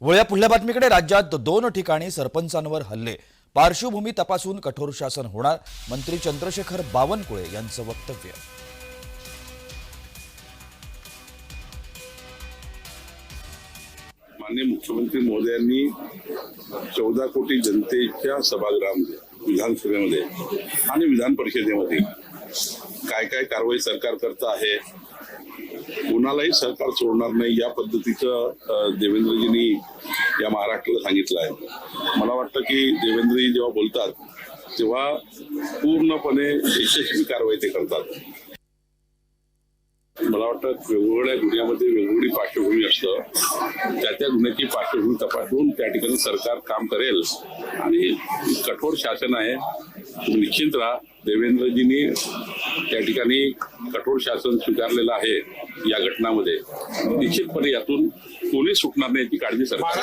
वळ्या पुढल्या बातमीकडे राज्यात दोन ठिकाणी सरपंचांवर हल्ले. पार्श्वभूमी तपासून कठोर शासन होणार मंत्री चंद्रशेखर बावनकुळे यांचं वक्तव्य. माननीय मुख्यमंत्री महोदयांनी चौदा कोटी जनतेच्या सभागृहामध्ये विधानसभेमध्ये आणि विधान परिषदेमध्ये काय काय कारवाई सरकार करत आहे? कोणालाही सरकार सोडणार नाही या पद्धतीचं देवेंद्रजींनी या महाराष्ट्राला सांगितलं आहे. मला वाटतं की देवेंद्रजी जेव्हा बोलतात तेव्हा पूर्णपणे यशस्वी कारवाई ते करतात. मला वाटतं वेगवेगळ्या गुन्ह्यामध्ये वेगवेगळी पार्श्वभूमी असतं. त्या त्या गुन्ह्याची पार्श्वभूमी तपासून त्या ठिकाणी सरकार काम करेल आणि कठोर शासन आहे. तुम्ही निश्चिंत राहा. देवेंद्रजींनी त्या ठिकाणी कठोर शासन स्वीकारलेलं आहे या घटनामध्ये. निश्चितपणे यातून कोणी सुटणार नाही याची काळजी सरकार